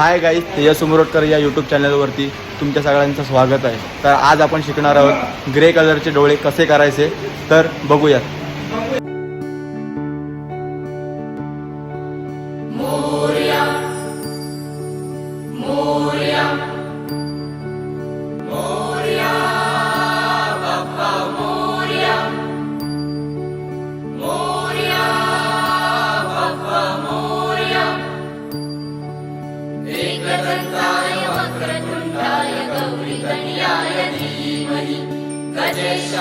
Hi guys Tejas उमरोटकर या YouTube चॅनलवरती तुमच्या सगळ्यांचं स्वागत आहे. तर आज आपण शिकणार आहोत ग्रे कलरचे डोळे कसे करायचे तर बघूयात.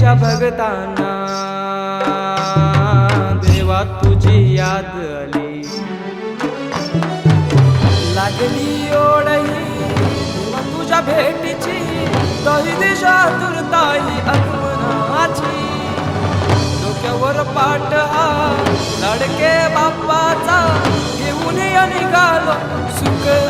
वेड्या पिशा भगताना. देवा तुझी याद आली. लागली ओढही तुझ्या भेटीची दही दिशा तुरताई आगमनाची. डोक्यावर पाठ हा लडके बाप्पाचा घेऊन निघालो सुख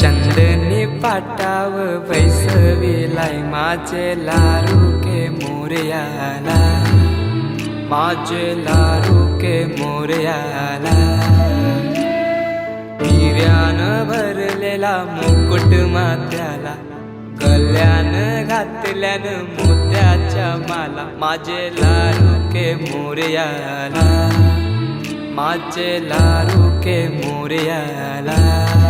चंदनी पाटाव बैसविलाय माझे लारू के मोरयाला. माझे लारू के मोरयाला. हिऱ्यानं भरलेला मुकुट मात्याला गल्यान घातल्यान मोत्याच्या माला. माझे लारू के मोरयाला. माझे लारू के मोरयाला.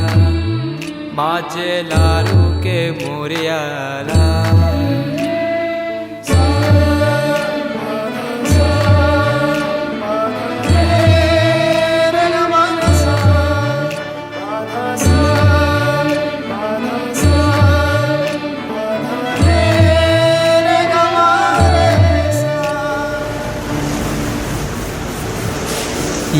माझे लारू के मोरयाला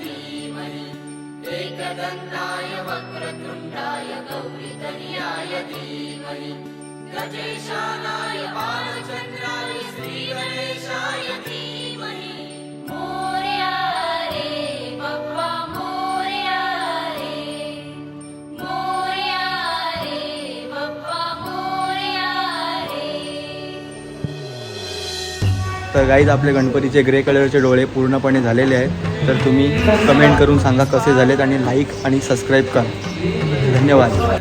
धीमहि एकदन्ताय वक्रतुण्डाय गौरीतनयाय धीमहि। गजेशानाय बालचन्द्राय श्रीगणेशाय धीमहि। मोरया रे बप्पा मोरया रे मोरया रे बप्पा मोरया रे तर गाईज आपले गणपतीचे ग्रे कलरचे डोळे पूर्णपणे झालेले आहेत. तर तुम्ही कमेंट करून सांगा कसे झालेत आणि लाईक आणि सबस्क्राईब करा. धन्यवाद.